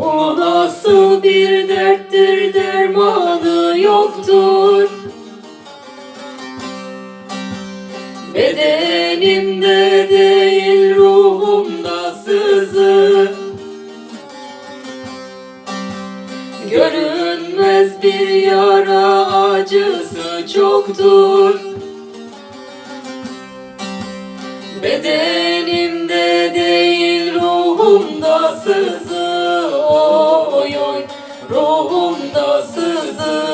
O nasıl bir derttir dermanı yoktur. Bedenimde bir yara acısı çoktur. Bedenimde değil ruhumda sızı oy oy Ruhumda sızı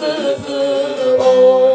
Ruhumda sızı oy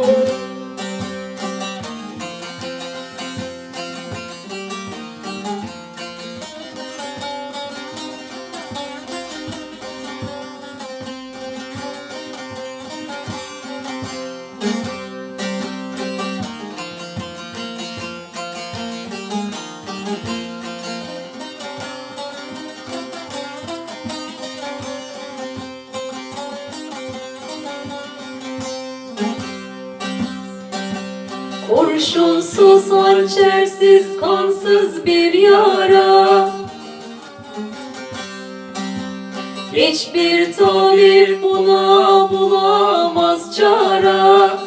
Kurşunsuz, hançersiz, kansız bir yara. Hiçbir tabir buna bulamaz çara.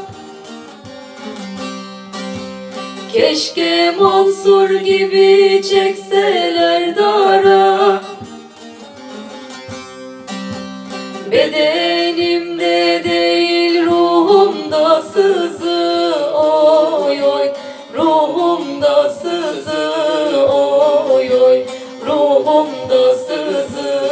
Keşke Mansur gibi çekseler dara. Bedenimde değil ruhumda sızı Ruhumda sızı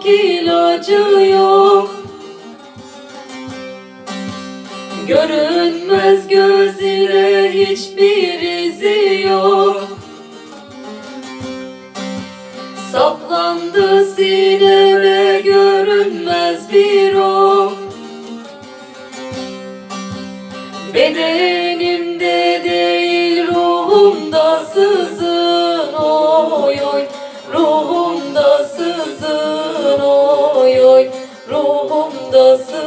yok ilacı yok. Görünmez göz ile hiçbir izi yok. Saplandı sineme görünmez bir ok Bedenimde değil ruhumda sızın. Oy oy Ruhumda Ruhumda